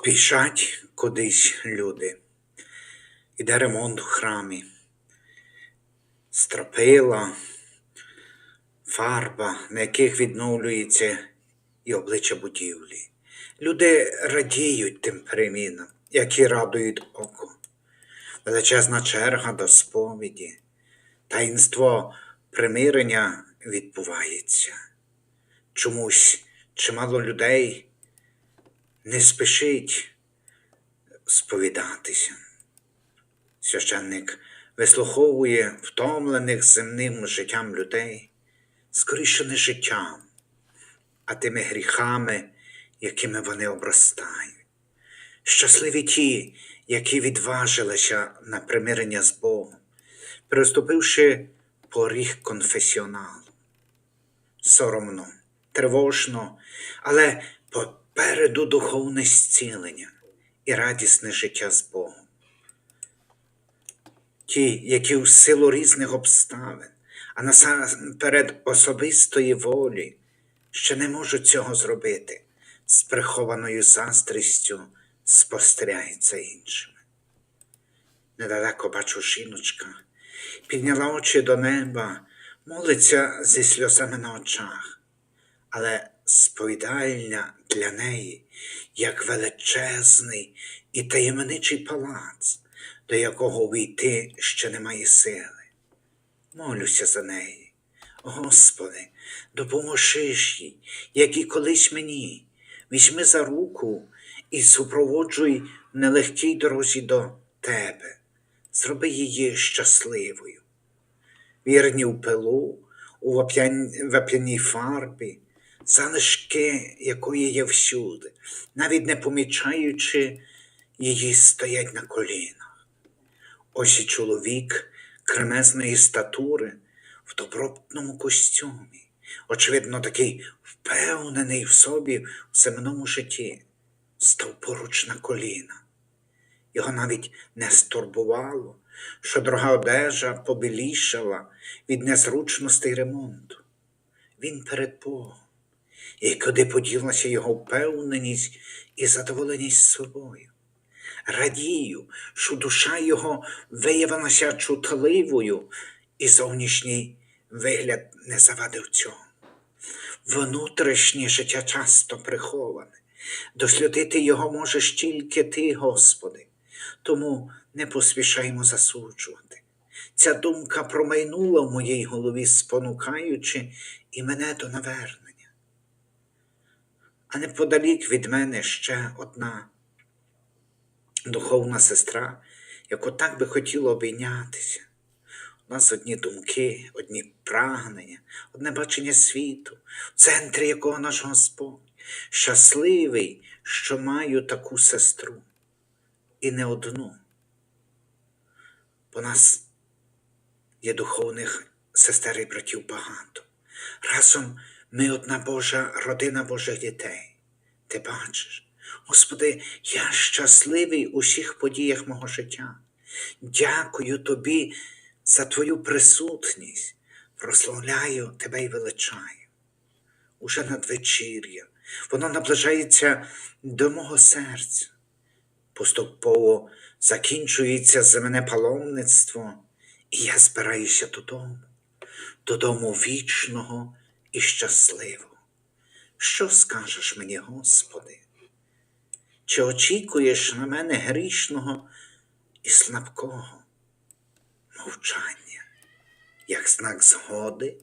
Спішать кудись люди. Іде ремонт в храмі. Стропила, фарба, на яких відновлюється і обличчя будівлі. Люди радіють тим перемінам, які радують око. Величезна черга до сповіді, таїнство примирення відбувається. Чомусь чимало людей не спішить сповідатися. Священник вислуховує втомлених земним життям людей, скоріше не життям, а тими гріхами, якими вони обростають. Щасливі ті, які відважилися на примирення з Богом, переступивши поріг конфесіоналу. Соромно, тривожно, але попереду духовне зцілення і радісне життя з Богом. Ті, які в силу різних обставин, а насамперед особистої волі, ще не можуть цього зробити, з прихованою заздрістю спостерігають за іншими. Недалеко бачу жіночка, підняла очі до неба, молиться зі сльозами на очах, але сповідальня для неї, як величезний і таємничий палац, до якого війти ще немає сили. Молюся за неї. Господи, допоможи ж їй, як і колись мені, візьми за руку і супроводжуй в нелегкій дорозі до Тебе, зроби її щасливою. Вірні в пилу, у вап'яній фарбі, залишки якої є всюди, навіть не помічаючи її стоять на колінах. Ось і чоловік кремезної статури в добротному костюмі, очевидно, такий впевнений в собі в земному житті, став поруч на коліна. Його навіть не стурбувало, що дорога одежа побілішала від незручностей ремонту. Він перед Богом, і куди поділася його впевненість і задоволеність собою. Радію, що душа його виявилася чутливою, і зовнішній вигляд не завадив цьому. Внутрішнє життя часто приховане, дослідити його можеш тільки ти, Господи, тому не поспішаймо засуджувати. Ця думка промайнула в моїй голові, спонукаючи і мене до навернення. А неподалік від мене ще одна духовна сестра, яку так би хотіло обійнятися. У нас одні думки, одні прагнення, одне бачення світу, в центрі якого наш Господь, щасливий, що маю таку сестру, і не одну. Бо нас є духовних сестер і братів багато. Разом ми одна Божа родина Божих дітей. Ти бачиш, Господи, я щасливий у всіх подіях мого життя. Дякую Тобі за Твою присутність, прославляю Тебе і величаю. Уже надвечір'я, воно наближається до мого серця. Поступово закінчується земне паломництво, і я збираюся додому, додому вічного і щасливого. Що скажеш мені, Господи? Чи очікуєш на мене грішного і слабкого мовчання, як знак згоди?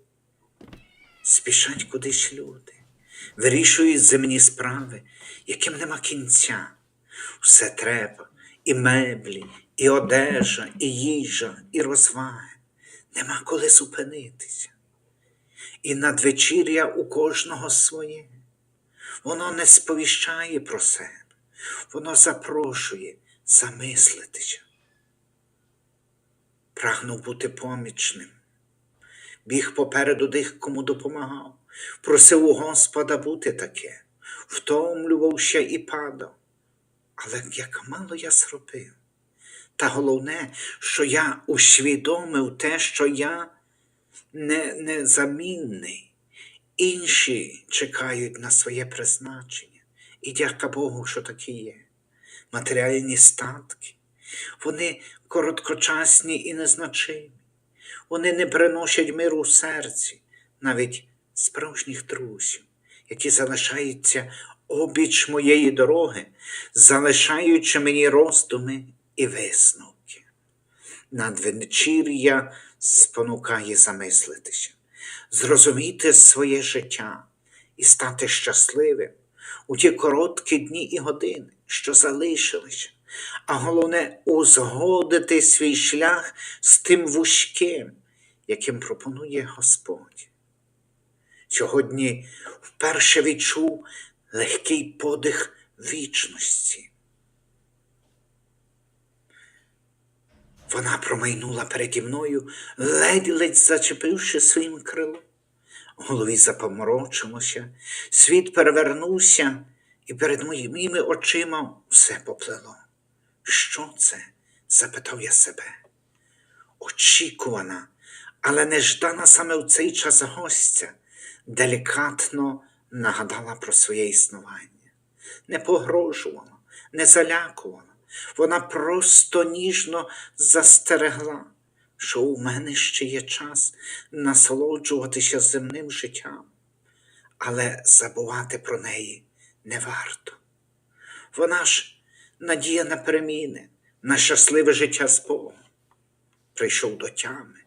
Спішать кудись люди, вирішують земні справи, яким нема кінця. Все треба і меблі, і одежа, і їжа, і розваги. Нема коли зупинитися. І надвечір'я у кожного своє. Воно не сповіщає про себе, воно запрошує замислитися. Прагнув бути помічним, біг попереду тих, кому допомагав, просив у Господа бути таке, втомлювався і падав. Але як мало я зробив. Та головне, що я усвідомив те, що я не, незамінний. Інші чекають на своє призначення. І дяка Богу, що такі є. матеріальні статки. Вони короткочасні і незначимі. Вони не приносять миру в серці, навіть справжніх друзів, які залишаються обіч моєї дороги, залишаючи мені роздуми і висновки. Надвечір'я спонукає замислитися, зрозуміти своє життя і стати щасливим у ті короткі дні і години, що залишилися, а головне узгодити свій шлях з тим вузьким, яким пропонує Господь. Сьогодні вперше відчув легкий подих вічності. Вона промайнула переді мною, ледь-ледь зачепивши своїм крилом. В голові запоморочилося, світ перевернувся, і перед моїми очима все поплило. Що це? запитав я себе. Очікувана, але неждана саме в цей час гостя, делікатно нагадала про своє існування, не погрожувала, не залякувала. Вона просто ніжно застерегла, що у мене ще є час насолоджуватися земним життям, але забувати про неї не варто. Вона ж надія на переміни, на щасливе життя з Богом. Прийшов до тями,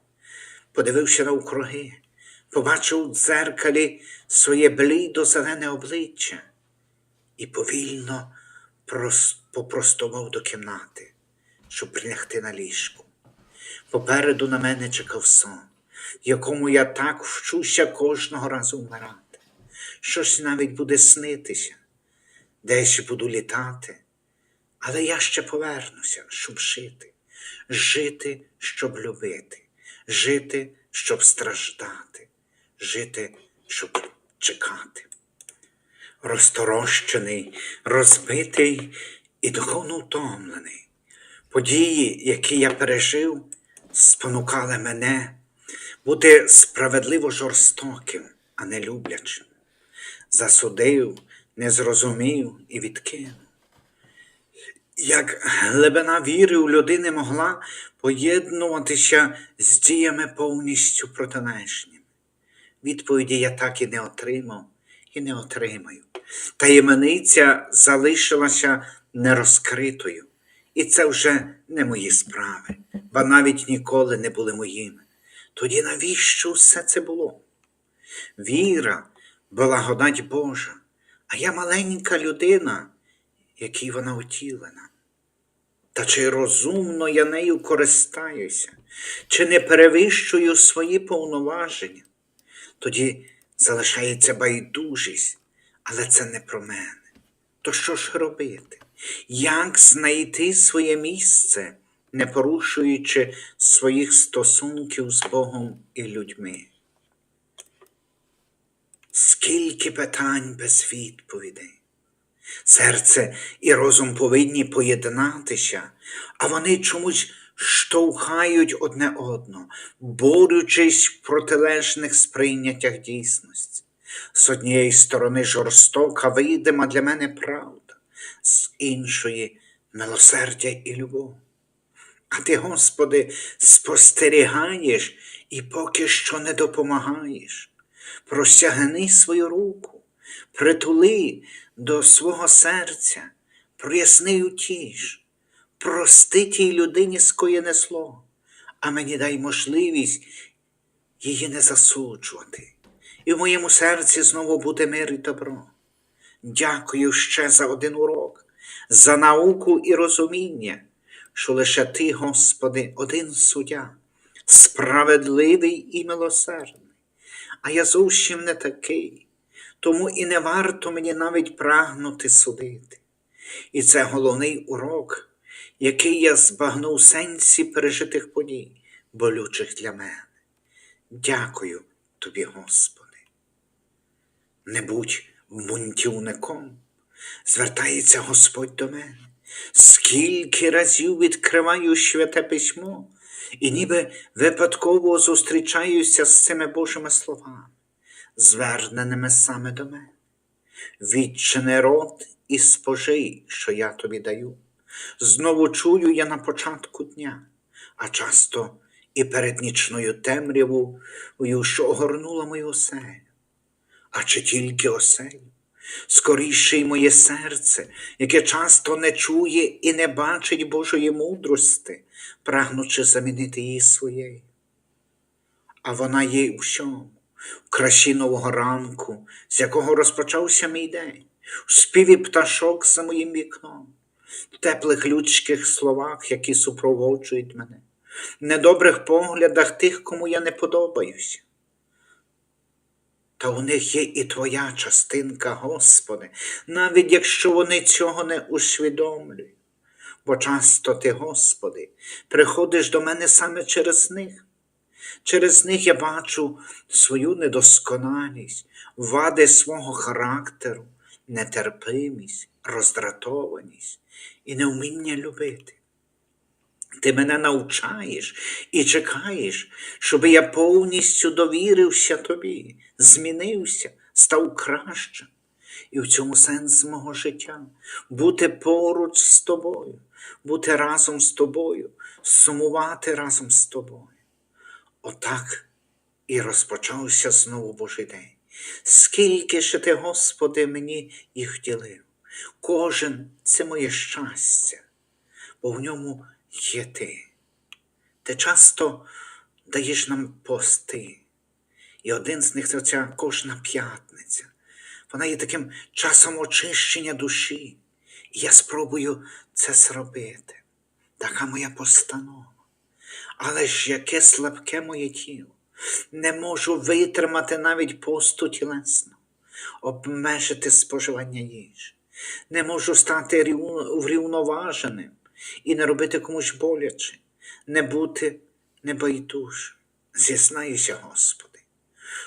подивився навкруги, побачив у дзеркалі своє блідо зелене обличчя і повільно прос- попростував до кімнати, щоб прилягти на ліжку. Попереду на мене чекав сон, якому я так вчуся кожного разу вмирати. Щось навіть буде снитися, десь буду літати, але я ще повернуся, щоб жити, жити, щоб любити, жити, щоб страждати, жити, щоб чекати розторощений, розбитий і духовно втомлений. Події, які я пережив, спонукали мене бути справедливо жорстоким, а не люблячим. Засудив, не зрозумів і відкинув. Як глибина віри у людини могла поєднуватися з діями повністю протилежніми? Відповіді я так і не отримав і не отримаю. Таємниця залишилася нерозкритою, і це вже не мої справи, бо навіть ніколи не були моїми. Тоді навіщо все це було? Віра, благодать Божа, а я маленька людина, якій вона утілена. Та чи розумно я нею користаюся, чи не перевищую свої повноваження? Тоді залишається байдужість, але це не про мене. То що ж робити? Як знайти своє місце, не порушуючи своїх стосунків з Богом і людьми? Скільки питань без відповідей. Серце і розум повинні поєднатися, а вони чомусь штовхають одне одного, борючись в протилежних сприйняттях дійсності. З однієї сторони жорстока, видима для мене правда, з іншої милосердя і любов. А ти, Господи, спостерігаєш і поки що не допомагаєш. Простягни свою руку, притули до свого серця, проясни утіш, прости тій людині скоєне зло, а мені дай можливість її не засуджувати. І в моєму серці знову буде мир і добро. Дякую ще за один урок, за науку і розуміння, що лише Ти, Господи, один суддя, справедливий і милосердний, а я зовсім не такий, тому і не варто мені навіть прагнути судити. І це головний урок, який я збагнув сенсі пережитих подій, болючих для мене. Дякую тобі, Господи. Не будь бунтівником, звертається Господь до мене. Скільки разів відкриваю святе письмо і ніби випадково зустрічаюся з цими Божими словами, зверненими саме до мене. Відчини рот і спожий, що я тобі даю. знову чую я на початку дня, а часто і перед нічною темрявою, що огорнула мою оселю. А чи тільки оселю? Скоріше й моє серце, яке часто не чує і не бачить Божої мудрости, прагнучи замінити її своєю. А вона є у всьому, в красі нового ранку, з якого розпочався мій день, в співі пташок за моїм вікном, в теплих людських словах, які супроводжують мене, в недобрих поглядах тих, кому я не подобаюся. Та у них є і твоя частинка, Господи, навіть якщо вони цього не усвідомлюють. Бо часто ти, Господи, приходиш до мене саме через них. Через них я бачу свою недосконалість, вади свого характеру, нетерпимість, роздратованість і невміння любити. Ти мене навчаєш і чекаєш, щоб я повністю довірився тобі, змінився, став кращим. І в цьому сенс мого життя бути поруч з тобою, бути разом з тобою, сумувати разом з тобою. Отак і розпочався знову Божий день. Скільки ще ти, Господи, мені їх ділив. Кожен це моє щастя, бо в ньому є ти. Ти часто даєш нам пости, і один з них це ця кожна п'ятниця. Вона є таким часом очищення душі. І я спробую це зробити. Така моя постанова. Але ж яке слабке моє тіло, не можу витримати навіть посту тілесного, обмежити споживання їжі, не можу стати рів- врівноваженим і не робити комусь боляче, не бути небайдужим. Зізнаюся, Господи,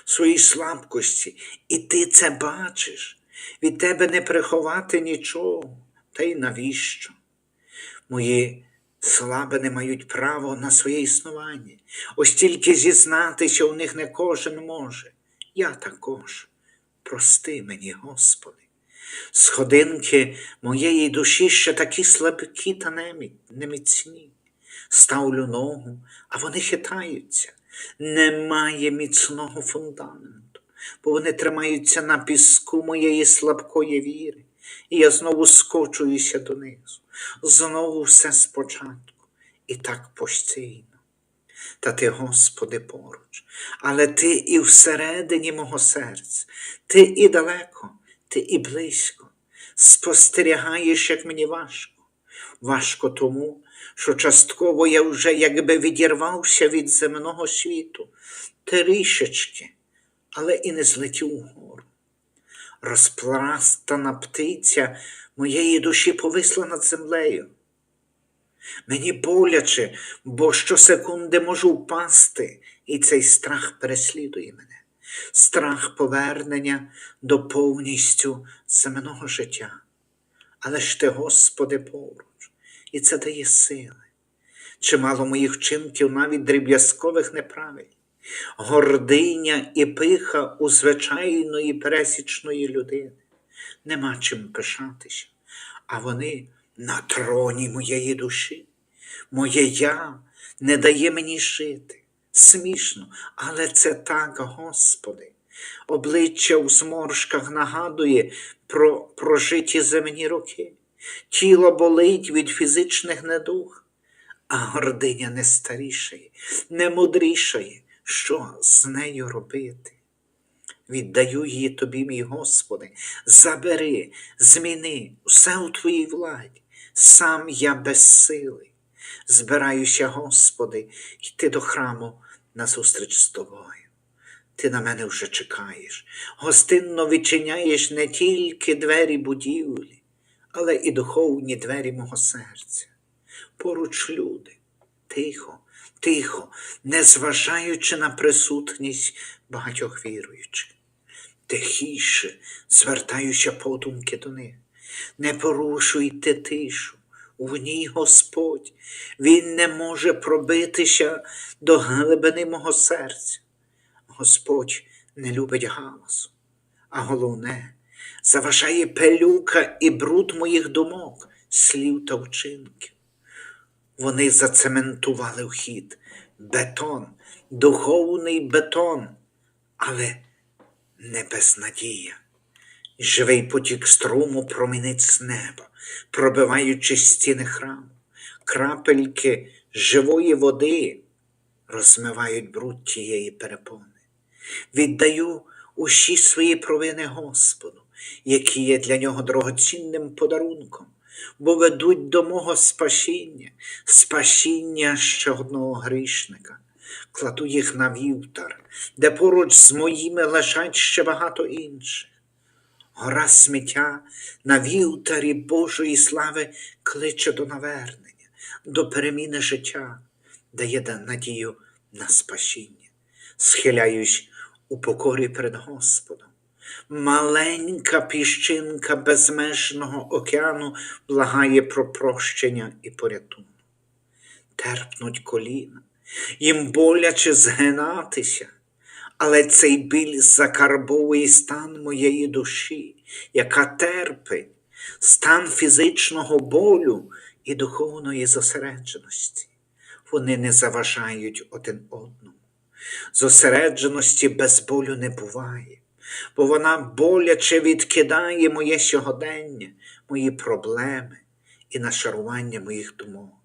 в своїй слабкості, і Ти це бачиш, від Тебе не приховати нічого, та й навіщо? Мої слабини мають право на своє існування. Ось тільки зізнатися у них не кожен може. Я також. Прости мені, Господи. Сходинки моєї душі ще такі слабкі та неміцні. Ставлю ногу, а вони хитаються. Немає міцного фундаменту, бо вони тримаються на піску моєї слабкої віри, і я знову скочуюся донизу, знову все спочатку, і так постійно. Та ти, Господи, поруч, але Ти і всередині мого серця, Ти і далеко, Ти і близько, спостерігаєш, як мені важко. Важко тому, що частково я вже якби відірвався від земного світу, трішечки, але і не злетів угору. Розпластана птиця моєї душі повисла над землею. Мені боляче, бо щосекунди можу впасти, і цей страх переслідує мене. Страх повернення до повністю земного життя. Але ж ти, Господи, поруч, і це дає сили. Чимало моїх вчинків, навіть дріб'язкових неправиль, гординя і пиха у звичайної пересічної людини. Нема чим пишатися, а вони на троні моєї душі. Моє я не дає мені жити. Смішно, але це так, Господи. Обличчя у зморшках нагадує про прожиті земні роки. Тіло болить від фізичних недуг, а гординя не старішає, не мудрішає. Що з нею робити? Віддаю її тобі, мій Господи, забери, зміни все у твоїй владі. Сам я безсилий. Збираюся, Господи, йти до храму назустріч з тобою. Ти на мене вже чекаєш, гостинно відчиняєш не тільки двері будівлі, але і духовні двері мого серця. Поруч люди, тихо, тихо, не зважаючи на присутність багатьох віруючих. Тихіше звертаюся подумки до них. Не порушуйте тишу. В ній Господь, Він не може пробитися до глибини мого серця. Господь не любить галасу, а головне, заважає пелюка і бруд моїх думок, слів та вчинків. Вони зацементували вхід, бетон, духовний бетон, але не безнадія. Живий потік струму промінить з неба, пробиваючи стіни храму, крапельки живої води розмивають бруд тієї перепони. Віддаю усі свої провини Господу, які є для нього дорогоцінним подарунком, бо ведуть до мого спасіння, спасіння ще одного грішника. Кладу їх на вівтар, де поруч з моїми лежать ще багато інших. Гора сміття на вівтарі Божої слави кличе до навернення, до переміни життя, дає надію на спасіння. Схиляюсь у покорі перед Господом. Маленька піщинка безмежного океану благає про прощення і порятунок. Терпнуть коліна, їм боляче згинатися, але цей біль закарбовує стан моєї душі, яка терпить, стан фізичного болю і духовної зосередженості. Вони не заважають один одному. Зосередженості без болю не буває, бо вона боляче відкидає моє сьогодення, мої проблеми і нашарування моїх думок.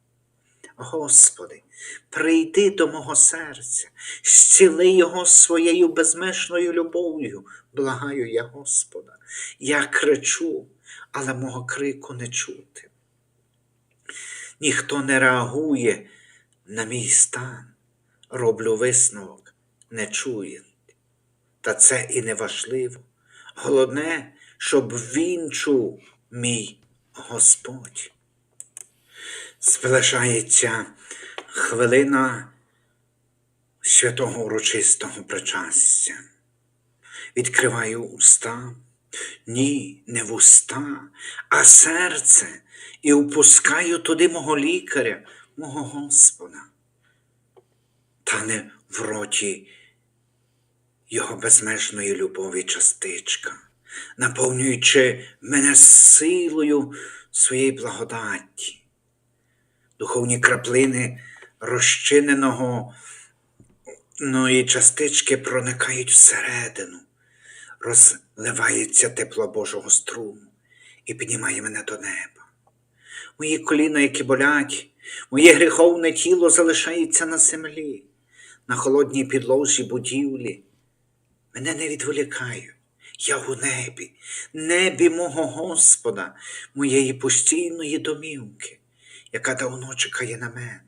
Господи, прийди до мого серця, зціли його своєю безмежною любов'ю, благаю я Господа. Я кричу, але мого крику не чути. Ніхто не реагує на мій стан, роблю висновок, не чує. Та це і не важливо. Головне, щоб він чув мій Господь. Зближається хвилина святого урочистого причастя. Відкриваю уста, ні, не вуста, а серце, і впускаю туди мого лікаря, мого Господа. Та не в роті його безмежної любові частичка, наповнюючи мене силою своєї благодаті духовні краплини розчиненого ної частички проникають всередину, розливається тепло Божого струму і піднімає мене до неба. Мої коліна, які болять, моє гріховне тіло залишається на землі, на холодній підлозі будівлі. Мене не відволікають. Я у небі, небі мого Господа, моєї постійної домівки, яка давно чекає на мене,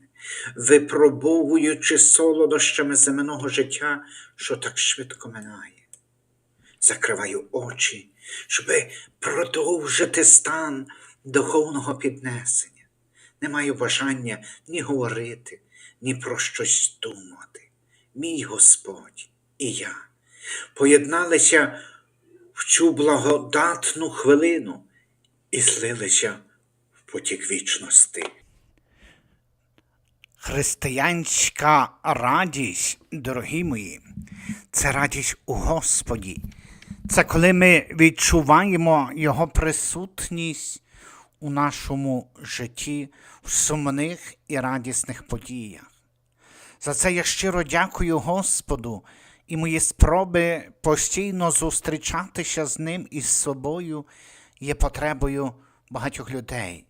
випробовуючи солодощами земного життя, що так швидко минає. Закриваю очі, щоби продовжити стан духовного піднесення. Не маю бажання ні говорити, ні про щось думати. Мій Господь і я поєдналися в цю благодатну хвилину і злилися потік вічності. Християнська радість, дорогі мої, це радість у Господі. Це коли ми відчуваємо Його присутність у нашому житті в сумних і радісних подіях. За це я щиро дякую Господу і мої спроби постійно зустрічатися з ним і з собою є потребою багатьох людей,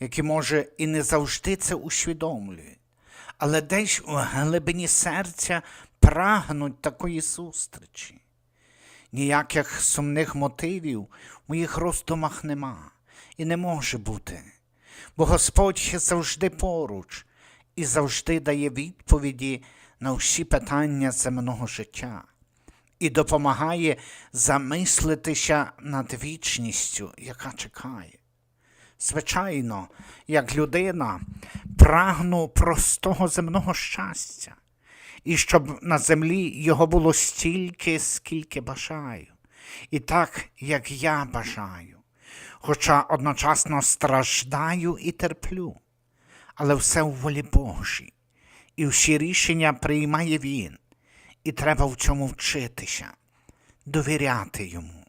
які, може, і не завжди це усвідомлюють, але десь у глибині серця прагнуть такої зустрічі. Ніяких сумних мотивів в моїх роздумах нема і не може бути, бо Господь завжди поруч і завжди дає відповіді на всі питання земного життя і допомагає замислитися над вічністю, яка чекає. Звичайно, як людина прагну простого земного щастя, і щоб на землі його було стільки, скільки бажаю, і так, як я бажаю, хоча одночасно страждаю і терплю, але все у волі Божій, і всі рішення приймає Він, і треба в цьому вчитися, довіряти йому.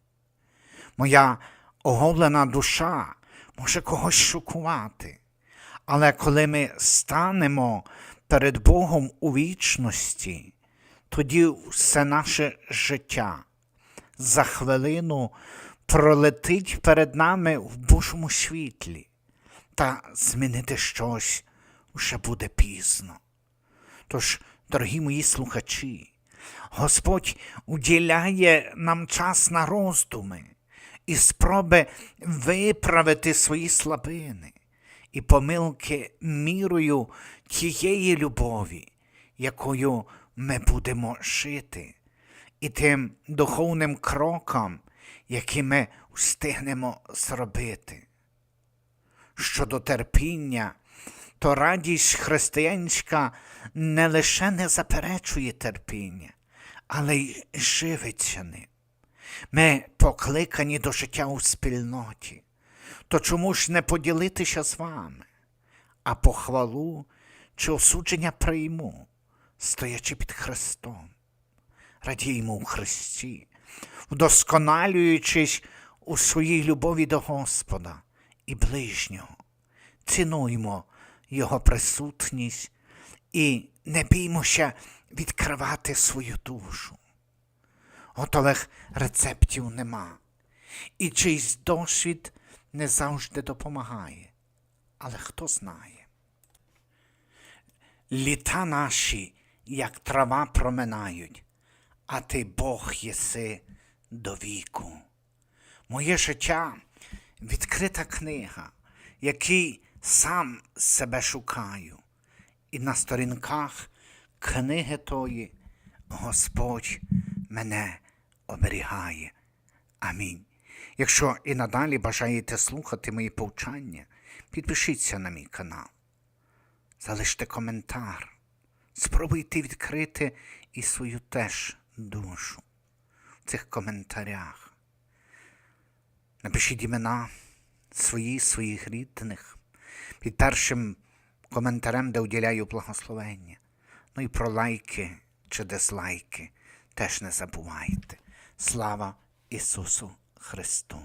Моя оголена душа може когось шокувати. Але коли ми станемо перед Богом у вічності, тоді все наше життя за хвилину пролетить перед нами в Божому світлі, та змінити щось вже буде пізно. Тож, дорогі мої слухачі, Господь уділяє нам час на роздуми і спроби виправити свої слабини і помилки мірою тієї любові, якою ми будемо жити, і тим духовним кроком, які ми встигнемо зробити. Щодо терпіння, то радість християнська не лише не заперечує терпіння, але й живиться ним. Ми покликані до життя у спільноті, то чому ж не поділитися з вами, а похвалу чи осудження прийму, стоячи під Христом. Радіймо у Христі, вдосконалюючись у своїй любові до Господа і ближнього, цінуймо Його присутність і не біймося відкривати свою душу. Готових рецептів нема. І чийсь досвід не завжди допомагає. Але хто знає? Літа наші, як трава проминають, а ти Бог єси до віку. Моє життя відкрита книга, який сам себе шукаю, і на сторінках книги тої Господь мене оберігає. Амінь. Якщо і надалі бажаєте слухати мої повчання, підпишіться на мій канал, залиште коментар, спробуйте відкрити і свою теж душу в цих коментарях. Напишіть імена свої, своїх рідних під першим коментарем, де уділяю благословення. Ну і про лайки чи дизлайки теж не забувайте. Слава Ісусу Христу!